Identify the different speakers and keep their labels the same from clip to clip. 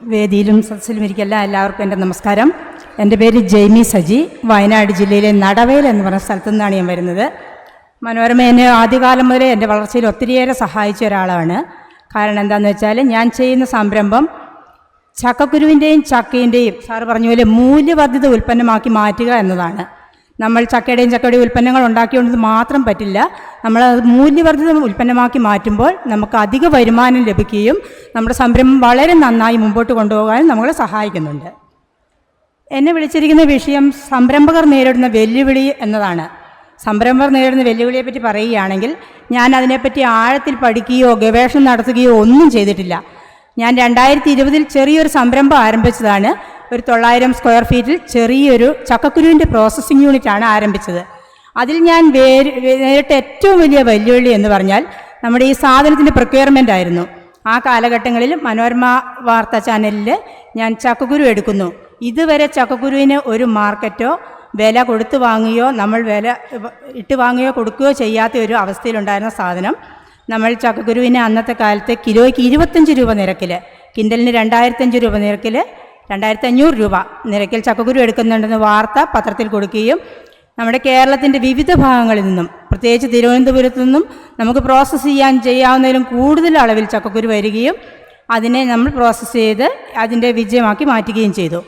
Speaker 1: വേദിയിലും സദസ്സിലും ഇരിക്കല്ല എല്ലാവർക്കും എന്റെ നമസ്കാരം. എന്റെ പേര് ജെയ്മി സജി. വയനാട് ജില്ലയിലെ നടവേൽ എന്ന് പറഞ്ഞ സ്ഥലത്തു നിന്നാണ് ഞാൻ വരുന്നത്. മനോരമ എന്നെ ആദ്യകാലം മുതലേ എന്റെ വളർച്ചയിൽ ഒത്തിരിയേറെ സഹായിച്ച ഒരാളാണ്. കാരണം എന്താണെന്ന് വെച്ചാൽ ഞാൻ ചെയ്യുന്ന സംരംഭം ചക്കക്കുരുവിന്റെയും ചക്കയിന്റെയും സാറ് പറഞ്ഞ പോലെ മൂല്യവർദ്ധിത ഉൽപ്പന്നമാക്കി മാറ്റുക എന്നതാണ്. നമ്മൾ ചക്കയുടെയും ചക്കയുടെയും ഉൽപ്പന്നങ്ങൾ ഉണ്ടാക്കിക്കൊണ്ട് മാത്രം പറ്റില്ല. നമ്മൾ മൂല്യവർദ്ധിത ഉൽപ്പന്നമാക്കി മാറ്റുമ്പോൾ നമുക്ക് അധിക വരുമാനം ലഭിക്കുകയും നമ്മുടെ സംരംഭം വളരെ നന്നായി മുമ്പോട്ട് കൊണ്ടുപോകാനും നമ്മളെ സഹായിക്കുന്നുണ്ട്. എന്നെ വിളിച്ചിരിക്കുന്ന വിഷയം സംരംഭകർ നേരിടുന്ന വെല്ലുവിളി എന്നതാണ്. സംരംഭകർ നേരിടുന്ന വെല്ലുവിളിയെപ്പറ്റി പറയുകയാണെങ്കിൽ ഞാൻ അതിനെപ്പറ്റി ആഴത്തിൽ പഠിക്കുകയോ ഗവേഷണം നടത്തുകയോ ഒന്നും ചെയ്തിട്ടില്ല. ഞാൻ രണ്ടായിരത്തി ഇരുപതിൽ ചെറിയൊരു സംരംഭം ആരംഭിച്ചതാണ്. ഒരു തൊള്ളായിരം സ്ക്വയർ ഫീറ്റിൽ ചെറിയൊരു ചക്കക്കുരുവിന്റെ പ്രോസസ്സിംഗ് ആണ് ആരംഭിച്ചത്. അതിൽ ഞാൻ വേര് നേരിട്ട ഏറ്റവും വലിയ വെല്ലുവിളി എന്ന് പറഞ്ഞാൽ നമ്മുടെ ഈ സാധനത്തിന്റെ പ്രൊക്യൂർമെന്റ് ആയിരുന്നു. ആ കാലഘട്ടങ്ങളിൽ മനോരമ വാർത്താ ചാനലിൽ ഞാൻ ചക്കക്കുരു എടുക്കുന്നു. ഇതുവരെ ചക്കക്കുരുവിന് ഒരു മാർക്കറ്റോ വില കൊടുത്തു വാങ്ങുകയോ നമ്മൾ വില ഇട്ട് വാങ്ങുകയോ കൊടുക്കുകയോ ചെയ്യാത്ത ഒരു അവസ്ഥയിലുണ്ടായിരുന്ന സാധനം നമ്മൾ ചക്കക്കുരുവിനെ അന്നത്തെ കാലത്ത് കിലോയ്ക്ക് ഇരുപത്തഞ്ച് രൂപ നിരക്കിൽ കിൻഡലിന് രണ്ടായിരത്തഞ്ച് രൂപ നിരക്കിൽ രണ്ടായിരത്തി അഞ്ഞൂറ് രൂപ നിരക്കിൽ ചക്കക്കുരു എടുക്കുന്നുണ്ടെന്ന് വാർത്ത പത്രത്തിൽ കൊടുക്കുകയും നമ്മുടെ കേരളത്തിന്റെ വിവിധ ഭാഗങ്ങളിൽ നിന്നും പ്രത്യേകിച്ച് തിരുവനന്തപുരത്തു നിന്നും നമുക്ക് പ്രോസസ്സ് ചെയ്യാൻ ചെയ്യാവുന്നതിലും കൂടുതൽ അളവിൽ ചക്കക്കുരു വരികയും അതിനെ നമ്മൾ പ്രോസസ്സ് ചെയ്ത് അതിന്റെ വിജയമാക്കി മാറ്റുകയും ചെയ്തു.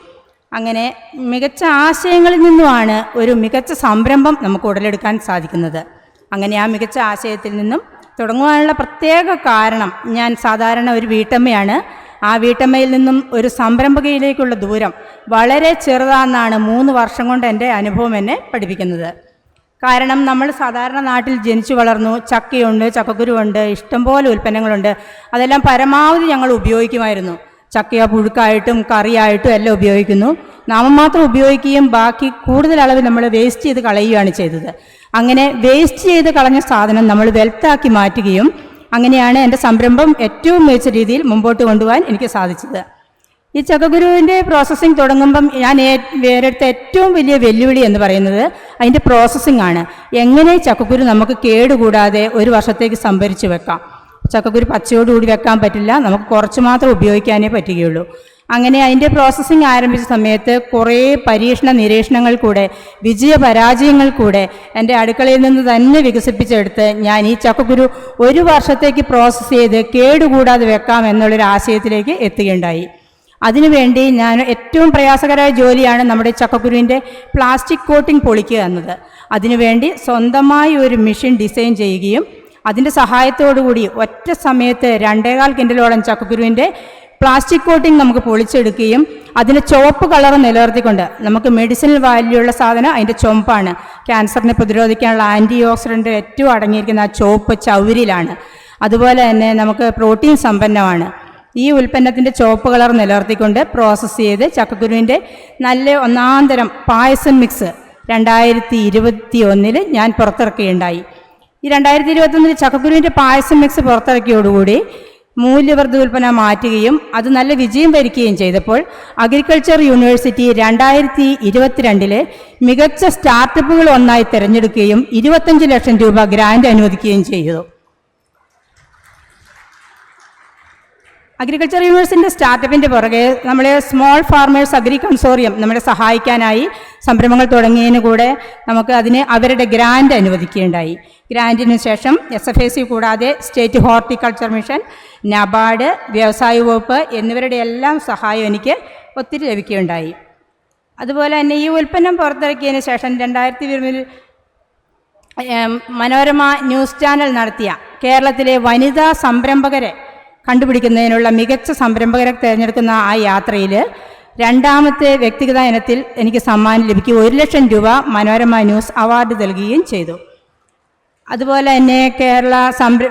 Speaker 1: അങ്ങനെ മികച്ച ആശയങ്ങളിൽ നിന്നുമാണ് ഒരു മികച്ച സംരംഭം നമുക്ക് ഉടലെടുക്കാൻ സാധിക്കുന്നത്. അങ്ങനെ ആ മികച്ച ആശയത്തിൽ നിന്നും തുടങ്ങുവാനുള്ള പ്രത്യേക കാരണം ഞാൻ സാധാരണ ഒരു വീട്ടമ്മയാണ്. ആ വീട്ടമ്മയിൽ നിന്നും ഒരു സംരംഭകയിലേക്കുള്ള ദൂരം വളരെ ചെറുതാണെന്നാണ് മൂന്ന് വർഷം കൊണ്ട് എന്റെ അനുഭവം എന്നെ പഠിപ്പിക്കുന്നത്. കാരണം നമ്മൾ സാധാരണ നാട്ടിൽ ജനിച്ചു വളർന്നു ചക്കയുണ്ട് ചക്കക്കുരുവുണ്ട് ഇഷ്ടംപോലെ ഉൽപ്പന്നങ്ങളുണ്ട്. അതെല്ലാം പരമാവധി ഞങ്ങൾ ഉപയോഗിക്കുമായിരുന്നു. ചക്കയ പുഴുക്കായിട്ടും കറിയായിട്ടും എല്ലാം ഉപയോഗിക്കുന്നു. നാമമാത്രം ഉപയോഗിക്കുകയും ബാക്കി കൂടുതൽ അളവ് നമ്മൾ വേസ്റ്റ് ചെയ്ത് കളയുകയാണ് ചെയ്തത്. അങ്ങനെ വേസ്റ്റ് ചെയ്ത് കളഞ്ഞ സാധനം നമ്മൾ വെൽത്താക്കി മാറ്റുകയും അങ്ങനെയാണ് എന്റെ സംരംഭം ഏറ്റവും മികച്ച രീതിയിൽ മുമ്പോട്ട് കൊണ്ടുപോകാൻ എനിക്ക് സാധിച്ചത്. ഈ ചകഗുരുവിന്റെ പ്രോസസ്സിംഗ് തുടങ്ങുമ്പം ഞാൻ വേറെടുത്ത ഏറ്റവും വലിയ വെല്ലുവിളി എന്ന് പറയുന്നത് അതിന്റെ പ്രോസസ്സിംഗ് ആണ്. എങ്ങനെ ചക്കക്കുരു നമുക്ക് കേടുകൂടാതെ ഒരു വർഷത്തേക്ക് സംഭരിച്ച് വെക്കാം. ചക്കക്കുരു പച്ചയോടുകൂടി വെക്കാൻ പറ്റില്ല. നമുക്ക് കുറച്ച് മാത്രം ഉപയോഗിക്കാനേ പറ്റുകയുള്ളൂ. അങ്ങനെ അതിന്റെ പ്രോസസ്സിംഗ് ആരംഭിച്ച സമയത്ത് കുറേ പരീക്ഷണ നിരീക്ഷണങ്ങൾ കൂടെ വിജയ പരാജയങ്ങൾ കൂടെ എന്റെ അടുക്കളയിൽ നിന്ന് തന്നെ വികസിപ്പിച്ചെടുത്ത് ഞാൻ ഈ ചക്കക്കുരു ഒരു വർഷത്തേക്ക് പ്രോസസ്സ് ചെയ്ത് കേടുകൂടാതെ വെക്കാം എന്നുള്ളൊരു ആശയത്തിലേക്ക് എത്തുകയുണ്ടായി. അതിനുവേണ്ടി ഞാൻ ഏറ്റവും പ്രയാസകരമായ ജോലിയാണ് നമ്മുടെ ചക്കക്കുരുവിന്റെ പ്ലാസ്റ്റിക് കോട്ടിംഗ് പൊളിക്കുക എന്നത്. അതിനുവേണ്ടി സ്വന്തമായി ഒരു മെഷീൻ ഡിസൈൻ ചെയ്യുകയും അതിന്റെ സഹായത്തോടുകൂടി ഒറ്റ സമയത്ത് രണ്ടേകാൽ കിൻഡലോളം ചക്കക്കുരുവിന്റെ പ്ലാസ്റ്റിക് കോട്ടിംഗ് നമുക്ക് പൊളിച്ചെടുക്കുകയും അതിന് ചുവപ്പ് കളർ നിലനിർത്തിക്കൊണ്ട് നമുക്ക് മെഡിസിനൽ വാല്യൂ ഉള്ള സാധനം അതിന്റെ ചുവപ്പാണ്. ക്യാൻസറിനെ പ്രതിരോധിക്കാനുള്ള ആന്റി ഓക്സിഡന്റ് ഏറ്റവും അടങ്ങിയിരിക്കുന്ന ആ ചുവപ്പ് ചൗരിലാണ്. അതുപോലെ തന്നെ നമുക്ക് പ്രോട്ടീൻ സമ്പന്നമാണ്. ഈ ഉൽപ്പന്നത്തിന്റെ ചുവപ്പ് കളർ നിലനിർത്തിക്കൊണ്ട് പ്രോസസ്സ് ചെയ്ത് ചക്കക്കുരുവിന്റെ നല്ല ഒന്നാന്തരം പായസം മിക്സ് രണ്ടായിരത്തി ഇരുപത്തി ഒന്നിൽ ഞാൻ പുറത്തിറക്കുകയുണ്ടായി. ഈ രണ്ടായിരത്തി ഇരുപത്തൊന്നിൽ ചക്കക്കുരുവിന്റെ പായസം മിക്സ് പുറത്തിറക്കിയോടുകൂടി മൂല്യവർദ്ധിത ഉൽപ്പന്നം മാറ്റുകയും അത് നല്ല വിജയം വരിക്കുകയും ചെയ്തപ്പോൾ അഗ്രികൾച്ചർ യൂണിവേഴ്സിറ്റി രണ്ടായിരത്തി ഇരുപത്തിരണ്ടിലെ മികച്ച സ്റ്റാർട്ടപ്പുകൾ ഒന്നായി തിരഞ്ഞെടുക്കുകയും ഇരുപത്തഞ്ച് ലക്ഷം രൂപ ഗ്രാൻഡ് അനുവദിക്കുകയും ചെയ്തു. അഗ്രികൾച്ചർ യൂണിവേഴ്സിന്റെ സ്റ്റാർട്ടപ്പിന്റെ പുറകെ നമ്മളെ സ്മോൾ ഫാർമേഴ്സ് അഗ്രി കൺസോറിയം നമ്മളെ സഹായിക്കാനായി സംരംഭങ്ങൾ തുടങ്ങിയതിന് കൂടെ നമുക്ക് അതിന് അവരുടെ ഗ്രാൻഡ് അനുവദിക്കുകയുണ്ടായി. ഗ്രാന്റിന് ശേഷം എസ് എഫ് എ സി കൂടാതെ സ്റ്റേറ്റ് ഹോർട്ടിക്കൾച്ചർ മിഷൻ നബാർഡ് വ്യവസായ വകുപ്പ് എന്നിവരുടെ എല്ലാം സഹായം എനിക്ക് ഒത്തിരി ലഭിക്കുകയുണ്ടായി. അതുപോലെ തന്നെ ഈ ഉൽപ്പന്നം പുറത്തിറക്കിയതിന് ശേഷം രണ്ടായിരത്തി ഇരുപതിൽ മനോരമ ന്യൂസ് ചാനൽ നടത്തിയ കേരളത്തിലെ വനിതാ സംരംഭകരെ കണ്ടുപിടിക്കുന്നതിനുള്ള മികച്ച സംരംഭകരെ തിരഞ്ഞെടുക്കുന്ന ആ യാത്രയിൽ രണ്ടാമത്തെ വ്യക്തിഗത ഇനത്തിൽ എനിക്ക് സമ്മാനം ലഭിക്കുകയും ഒരു ലക്ഷം രൂപ മനോരമ ന്യൂസ് അവാർഡ് നൽകുകയും ചെയ്തു. അതുപോലെ തന്നെ കേരള സംര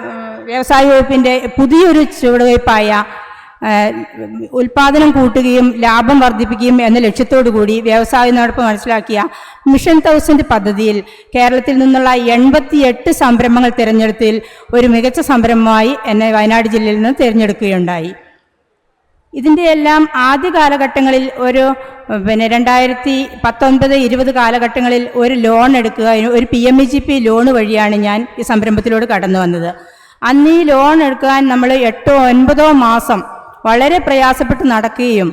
Speaker 1: വ്യവസായ വകുപ്പിന്റെ പുതിയൊരു ചുവടുവയ്പ്പായ ആ, ഉൽപാദനം കൂട്ടുകയും ലാഭം വർദ്ധിപ്പിക്കുകയും എന്ന ലക്ഷ്യത്തോടു കൂടി വ്യവസായ നടപ്പ് മനസ്സിലാക്കിയ മിഷൻ തൗസൻഡ് പദ്ധതിയിൽ കേരളത്തിൽ നിന്നുള്ള എൺപത്തിയെട്ട് സംരംഭങ്ങൾ തിരഞ്ഞെടുത്തിൽ ഒരു മികച്ച സംരംഭമായി എന്നെ വയനാട് ജില്ലയിൽ നിന്ന് തിരഞ്ഞെടുക്കുകയുണ്ടായി. ഇതിന്റെ എല്ലാം ആദ്യ കാലഘട്ടങ്ങളിൽ ഒരു പിന്നെ രണ്ടായിരത്തി പത്തൊൻപത് ഇരുപത് കാലഘട്ടങ്ങളിൽ ഒരു ലോൺ എടുക്കുക ഒരു P M E G P loan വഴിയാണ് ഞാൻ ഈ സംരംഭത്തിലൂടെ കടന്നു വന്നത്. അന്ന് ഈ ലോൺ എടുക്കാൻ നമ്മൾ എട്ടോ ഒൻപതോ മാസം വളരെ പ്രയാസപ്പെട്ട് നടക്കുകയും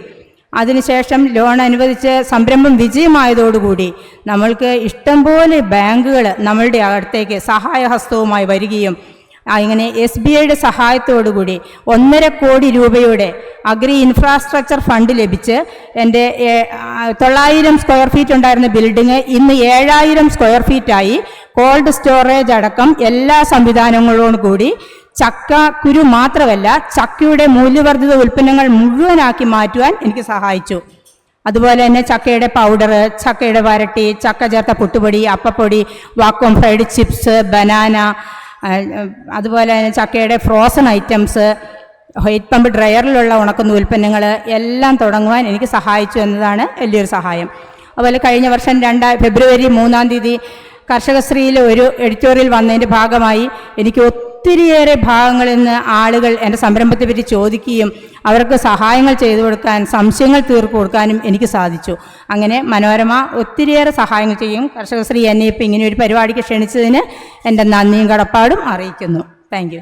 Speaker 1: അതിനുശേഷം ലോൺ അനുവദിച്ച് സംരംഭം വിജയമായതോടുകൂടി നമ്മൾക്ക് ഇഷ്ടംപോലെ ബാങ്കുകൾ നമ്മളുടെ അടുത്തേക്ക് സഹായഹസ്തവുമായി വരികയും ഇങ്ങനെ എസ് ബി ഐയുടെ സഹായത്തോടുകൂടി ഒന്നര കോടി രൂപയുടെ അഗ്രി ഇൻഫ്രാസ്ട്രക്ചർ ഫണ്ട് ലഭിച്ച് എന്റെ തൊള്ളായിരം സ്ക്വയർ ഫീറ്റ് ഉണ്ടായിരുന്ന ബിൽഡിംഗ് ഇന്ന് ഏഴായിരം സ്ക്വയർ ഫീറ്റായി കോൾഡ് സ്റ്റോറേജ് അടക്കം എല്ലാ സംവിധാനങ്ങളോടും കൂടി ചക്ക കുരു മാത്രമല്ല ചക്കയുടെ മൂല്യവർദ്ധിത ഉൽപ്പന്നങ്ങൾ മുഴുവനാക്കി മാറ്റുവാൻ എനിക്ക് സഹായിച്ചു. അതുപോലെ തന്നെ ചക്കയുടെ പൗഡർ ചക്കയുടെ വരട്ടി ചക്ക ചേർത്ത പുട്ടുപൊടി അപ്പപ്പൊടി വാക്വം ഫ്രൈഡ് ചിപ്സ് ബനാന അതുപോലെ തന്നെ ചക്കയുടെ ഫ്രോസൺ ഐറ്റംസ് ഹൈറ്റ് പമ്പ് ഡ്രയറിലുള്ള ഉണക്കുന്ന ഉൽപ്പന്നങ്ങൾ എല്ലാം തുടങ്ങുവാൻ എനിക്ക് സഹായിച്ചു എന്നതാണ് വലിയൊരു സഹായം. അതുപോലെ കഴിഞ്ഞ വർഷം രണ്ടാ ഫെബ്രുവരി മൂന്നാം തീയതി കർഷകശ്രീയിൽ ഒരു എഡിറ്റോറിയൽ വന്നതിന്റെ ഭാഗമായി എനിക്ക് ഒത്തിരിയേറെ ഭാഗങ്ങളിൽ നിന്ന് ആളുകൾ എന്റെ സംരംഭത്തെ പറ്റി ചോദിക്കുകയും അവർക്ക് സഹായങ്ങൾ ചെയ്തു കൊടുക്കാൻ സംശയങ്ങൾ തീർപ്പ് കൊടുക്കാനും എനിക്ക് സാധിച്ചു. അങ്ങനെ മനോരമ ഒത്തിരിയേറെ സഹായങ്ങൾ ചെയ്യും. കർഷകശ്രീ എന്നെ ഇപ്പം ഇങ്ങനെ ഒരു പരിപാടിക്ക് ക്ഷണിച്ചതിന് എന്റെ നന്ദിയും കടപ്പാടും അറിയിക്കുന്നു. താങ്ക്